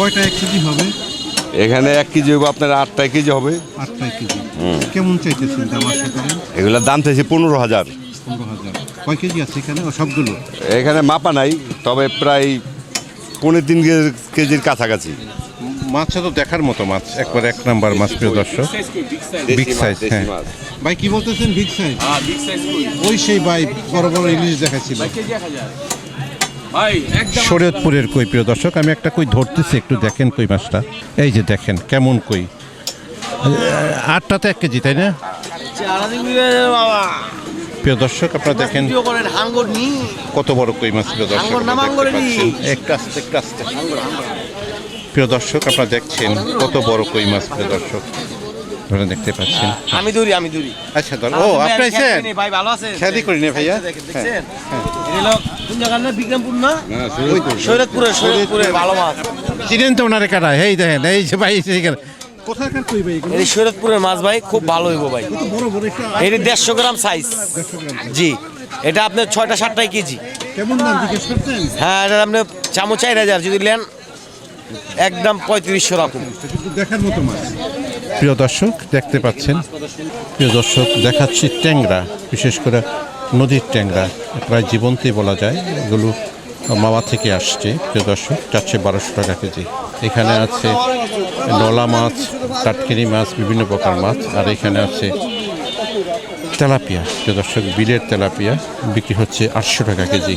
কয়টা এক কেজি হবে? এখানে এক কেজি হবে আপনার আটটা কেজি হবে। আটটাই কেজি। কেমন চাইতেছেন দাম আশা করেন? এগুলোর দাম চাইছে পনেরো হাজার। পনেরো হাজার। কয় কেজি আছে এখানে? সবগুলো? এখানে মাপা নাই তবে প্রায় পনেরো তিন কে- কেজির কাছাকাছি। মাছটা তো দেখার মতো মাছ একবার এক নাম্বার মাছ প্রিয় দর্শক। Big size, হ্যাঁ। ভাই কি বলতেছেন? বিগ সাইজ ওই সেই ভাই বড় বড় ইলিশ দেখাচ্ছিল শরীয়তপুরের কই প্রিয় দর্শক? আমি একটা কই ধরতেছি একটু দেখেন কই মাছটা। এই যে দেখেন কেমন কই। আটটাতে এক কেজি তাই না? বাবা প্রিয় দর্শক আপনারা দেখেন কত বড় কই মাছ প্রিয় দর্শক। একটু আস্তে একটু আস্তে প্রিয় দর্শক আপনারা দেখছেন কত বড় কই মাছ প্রিয় দর্শক। আপনারা দেখতে পাচ্ছেন। আমি দূরি আমি দূরি আচ্ছা ধর ও আপনি আইছেন ভাই ভালো আছেন? খেয়ালি করি না ভাইয়া? দেখেন দেখছেন এটা কোন জায়গার না বিক্রমপুর না? ভালো মাছ। চিনেন তো ওনারে কারা? এই দেখেন এই যে ভাই কোথাকার কই ভাই এই মাছ ভাই খুব ভালো হইব ভাই। বড় বড় একটা এটি দেড়শো গ্রাম সাইজ জি। এটা আপনার ছয়টা সাতটাই কেজি। কেমন দাম জিজ্ঞেস করতেন হ্যাঁ এটা আপনি চামচ যদি নেন একদম পঁয়ত্রিশশো রকম। দেখার মতো মাছ। প্রিয় দর্শক, দেখতে পাচ্ছেন, প্রিয় দর্শক, দেখাচ্ছি ট্যাংরা, বিশেষ করে নদীর ট্যাংরা, প্রায় জীবন্তই বলা যায়, এগুলো মাওয়া থেকে আসছে, প্রিয় দর্শক চারশো বারোশো টাকা কেজি। এখানে আছে নলা মাছ টাটকিনি মাছ, বিভিন্ন প্রকার মাছ, আর এখানে আছে তেলাপিয়া, প্রিয় দর্শক, বিলের তেলাপিয়া, বিক্রি হচ্ছে আটশো টাকা কেজি।